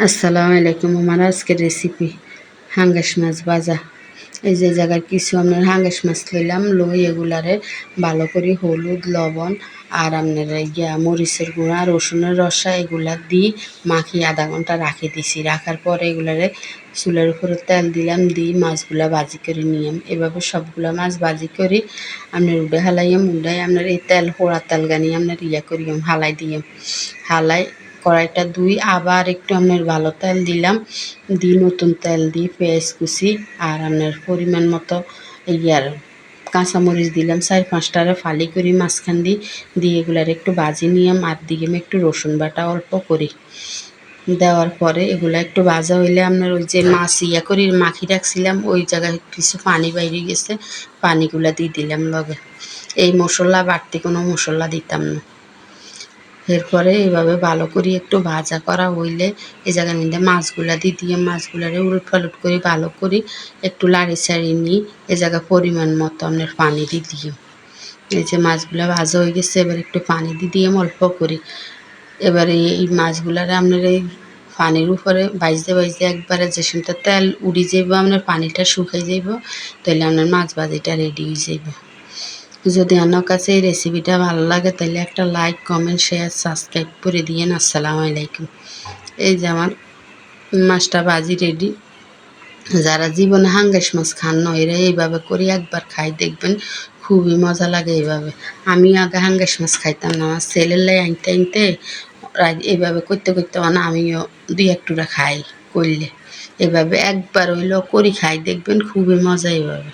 আসসালামু আলাইকুম। আমার আজকের রেসিপি হাঙ্গাস মাছ ভাজা। এই যে জায়গার কিছু আপনার হাঙ্গাস মাছ লইলাম, লই এগুলারে ভালো করে হলুদ, লবণ আর আপনার ইয়া মরিচের গুঁড়া, রসুনের রসা, এগুলা দিই মাখিয়ে আধা ঘণ্টা রাখি দিছি। রাখার পরে এগুলারে চুলের উপরে তেল দিলাম, দিয়ে মাছগুলা ভাজি করে নিয়াম এভাবে সবগুলা মাছ ভাজি করি আপনার উডে হালাইয়াম, উডাই আপনার এই তেল, পোড়া তেল গানি আপনার ইয়া করিয়াম, হালাই দিয়াম। হালাই কড়াইটা ধুই, আবার একটু আপনার ভালো তেল দিলাম। দিয়ে নতুন তেল দিই পেঁয়াজ কুচি আর আপনার পরিমাণ মতো ইয়ার কাঁচামরিচ দিলাম, চার পাঁচটারে ফালি করি মাঝখান দিয়ে। দিয়ে এগুলার একটু বাজি নিয়াম আর দিকে আমি একটু রসুন বাটা অল্প করি। দেওয়ার পরে এগুলো একটু ভাজা হইলে আপনার ওই যে মাছ ইয়া করি, মাখি রাখছিলাম, ওই জায়গায় কিছু পানি বাইরে গেছে, পানিগুলা দিয়ে দিলাম লগে। এই মশলা বাড়তি কোনো মশলা দিতাম না। এরপরে এইভাবে ভালো করে একটু ভাজা করা হইলে এই জায়গার মধ্যে মাছগুলা দিয়ে দিয়ে মাছগুলারে উলট পালট করে ভালো করে একটু লাড়ি ছাড়িয়ে নিই এ জায়গায় পরিমাণ মতো আপনার পানি দিয়ে দিয়ে এই যে মাছগুলা ভাজা হয়ে গেছে, এবার একটু পানি দিয়ে দিয়ে অল্প করি এবারে এই মাছগুলারে আপনার এই পানির উপরে বাইজতে বাইজতে একবারে যে সময় তেল উড়ি যাইব, আপনার পানিটা শুকাই যাইব তাহলে আপনার মাছ ভাজিটা রেডি হয়ে যাইব। যদি আমার কাছে এই রেসিপিটা ভালো লাগে, তাহলে একটা লাইক কমেন্ট শেয়ার সাবস্ক্রাইব করে দিয়েন। আসসালামু আলাইকুম। এই যে আমার মাছটা বাজি রেডি যারা জীবনে হাঙ্গাস মাছ খান না, এরা এইভাবে করে একবার খাই দেখবেন, খুবই মজা লাগে এইভাবে। আমি আগে হাঙ্গাস মাছ খাইতাম না, আমার ছেলের লাই আনতে আনতে এইভাবে করতে করতে মানে আমিও দুই এক একটুরা খাই করলে এভাবে একবার হইলেও করি খাই দেখবেন, খুবই মজা এইভাবে।